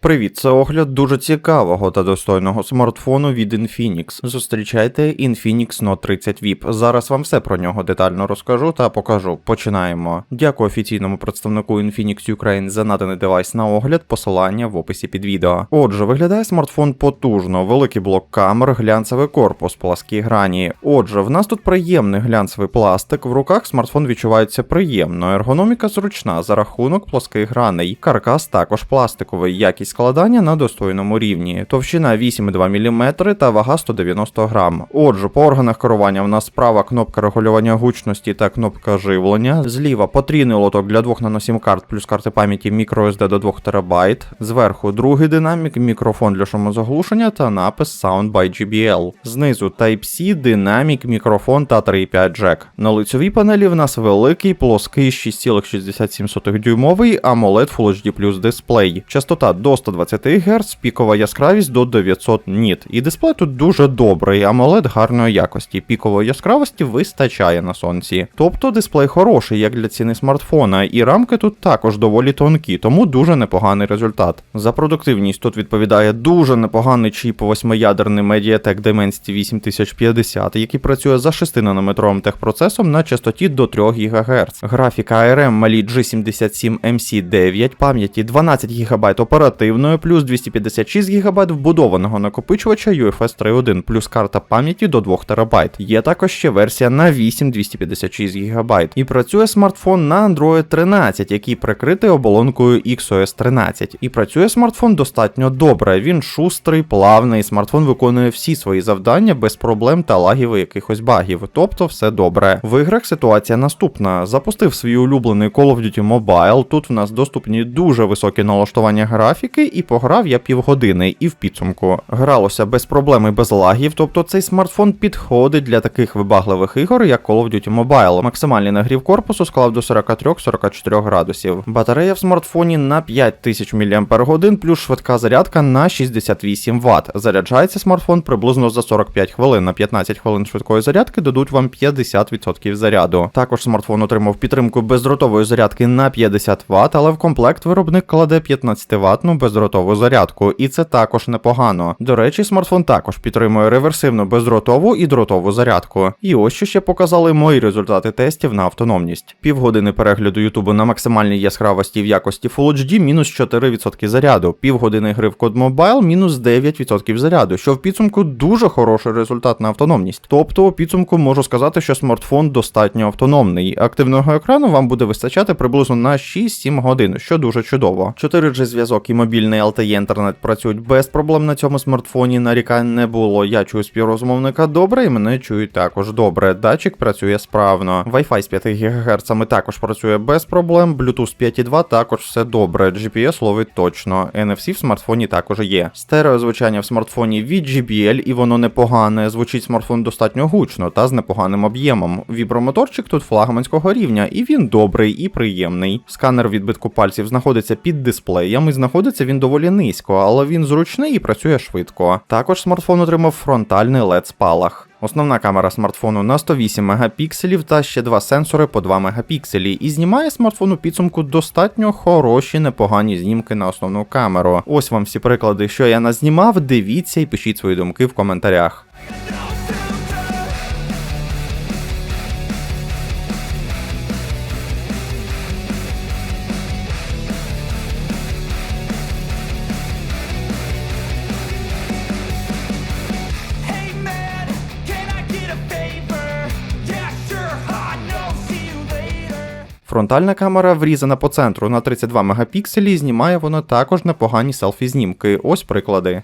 Привіт, це огляд дуже цікавого та достойного смартфону від Infinix. Зустрічайте Infinix Note 30 VIP. Зараз вам все про нього детально розкажу та покажу. Починаємо. Дякую офіційному представнику Infinix Ukraine за наданий девайс на огляд, посилання в описі під відео. Отже, виглядає смартфон потужно, великий блок камер, глянцевий корпус, пласкі грані. Отже, в нас тут приємний глянцевий пластик. В руках смартфон відчувається приємно. Ергономіка зручна за рахунок плоских граней. Каркас також пластиковий, якість складання на достойному рівні. Товщина 8,2 мм та вага 190 грам. Отже, по органах керування в нас справа кнопка регулювання гучності та кнопка живлення. Зліва потрійний лоток для двох наносім карт плюс карти пам'яті microSD до 2 ТБ. Зверху другий динамік, мікрофон для шумозаглушення та напис Sound by GBL. Знизу Type-C, динамік, мікрофон та 3.5 джек. На лицьовій панелі в нас великий плоский 6,67 дюймовий AMOLED Full HD Plus дисплей. Частота до 120 Гц, пікова яскравість до 900 ніт. І дисплей тут дуже добрий, AMOLED гарної якості. Пікової яскравості вистачає на сонці. Тобто дисплей хороший, як для ціни смартфона, і рамки тут також доволі тонкі, тому дуже непоганий результат. За продуктивність тут відповідає дуже непоганий чіп восьмиядерний Mediatek Dimensity 8050, який працює за 6 нанометровим техпроцесом на частоті до 3 ГГц. Графіка ARM Mali G77 MC9, пам'яті 12 ГБ оперативної, плюс 256 ГБ вбудованого накопичувача UFS 3.1, плюс карта пам'яті до 2 ТБ. Є також ще версія на 8 256 ГБ. І працює смартфон на Android 13, який прикритий оболонкою XOS 13. І працює смартфон достатньо добре. Він шустрий, плавний. Смартфон виконує всі свої завдання без проблем та лагів і якихось багів. Тобто все добре. В іграх ситуація наступна. Запустив свій улюблений Call of Duty Mobile. Тут в нас доступні дуже високі налаштування графіки, і пограв я півгодини, і в підсумку. Гралося без проблем і без лагів, тобто цей смартфон підходить для таких вибагливих ігор, як Call of Duty Mobile. Максимальний нагрів корпусу склав до 43-44 градусів. Батарея в смартфоні на 5000 мАч, плюс швидка зарядка на 68 Вт. Заряджається смартфон приблизно за 45 хвилин. На 15 хвилин швидкої зарядки дадуть вам 50% заряду. Також смартфон отримав підтримку бездротової зарядки на 50 Вт, але в комплект виробник кладе 15 ватну бездротову зарядку, і це також непогано. До речі, смартфон також підтримує реверсивну бездротову і дротову зарядку. І ось що ще показали мої результати тестів на автономність. Півгодини перегляду Ютубу на максимальній яскравості в якості Full HD мінус 4% заряду, півгодини гри в Code Mobile мінус 9% заряду, що в підсумку дуже хороший результат на автономність. Тобто, у підсумку можу сказати, що смартфон достатньо автономний. Активного екрану вам буде вистачати приблизно на 6-7 годин, що дуже чудово. 4G зв'язок і мобільний LTE інтернет працюють без проблем на цьому смартфоні. Нарікань не було. Я чую співрозмовника добре, і мене чують також добре. Датчик працює справно. Wi-Fi з 5 ГГц також працює без проблем. Bluetooth 5.2 також все добре. GPS ловить точно. NFC в смартфоні також є. Стереозвучання в смартфоні від JBL, і воно непогане. Звучить смартфон достатньо гучно та з непоганим об'ємом. Вібромоторчик тут флагманського рівня, і він добрий і приємний. Сканер відбитку пальців знаходиться під дисплеєм і знаходиться він доволі низько, але він зручний і працює швидко. Також смартфон отримав фронтальний LED спалах. Основна камера смартфону на 108 мегапікселів та ще два сенсори по 2 мегапікселі, і знімає смартфон у підсумку достатньо хороші, непогані знімки на основну камеру. Ось вам всі приклади, що я назнімав. Дивіться і пишіть свої думки в коментарях. Фронтальна камера врізана по центру на 32 мегапікселі, знімає вона також непогані селфі-знімки. Ось приклади.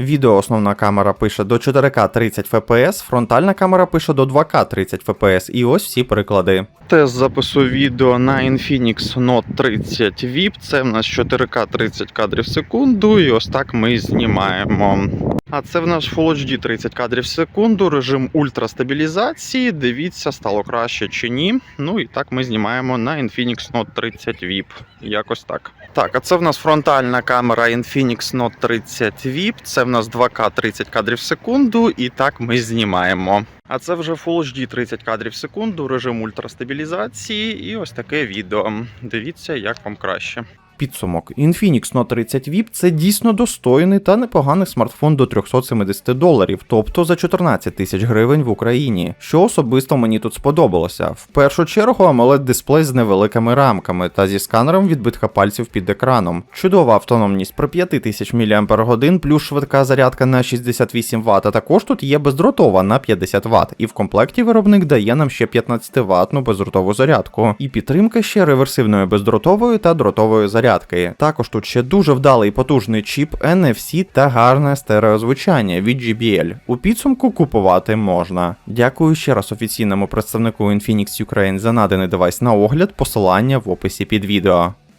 Відео основна камера пише до 4К 30 FPS, фронтальна камера пише до 2К 30 FPS, і ось всі приклади. Тест запису відео на Infinix Note 30 VIP. Це в нас 4К 30 кадрів в секунду, і ось так ми знімаємо. А це в нас Full HD 30 кадрів в секунду, режим ультрастабілізації. Дивіться, стало краще чи ні. Ну і так ми знімаємо на Infinix Note 30 VIP. Якось так. Так, а це в нас фронтальна камера Infinix Note 30 VIP. Це в нас 2К 30 кадрів в секунду, і так ми знімаємо. А це вже Full HD 30 кадрів в секунду, режим ультрастабілізації, і ось таке відео. Дивіться, як вам краще. Підсумок Infinix Note 30 VIP це дійсно достойний та непоганий смартфон до 370 доларів, тобто за 14 тисяч гривень в Україні, що особисто мені тут сподобалося. В першу чергу AMOLED дисплей з невеликими рамками та зі сканером відбитка пальців під екраном. Чудова автономність при 5000 мАч, плюс швидка зарядка на 68 Вт, а також тут є бездротова на 50 Вт, і в комплекті виробник дає нам ще 15 ватну бездротову зарядку, і підтримка ще реверсивної бездротової та дротової зарядки. Також тут ще дуже вдалий потужний чіп NFC та гарне стереозвучання від JBL. У підсумку купувати можна. Дякую ще раз офіційному представнику Infinix Ukraine за наданий девайс на огляд, посилання в описі під відео.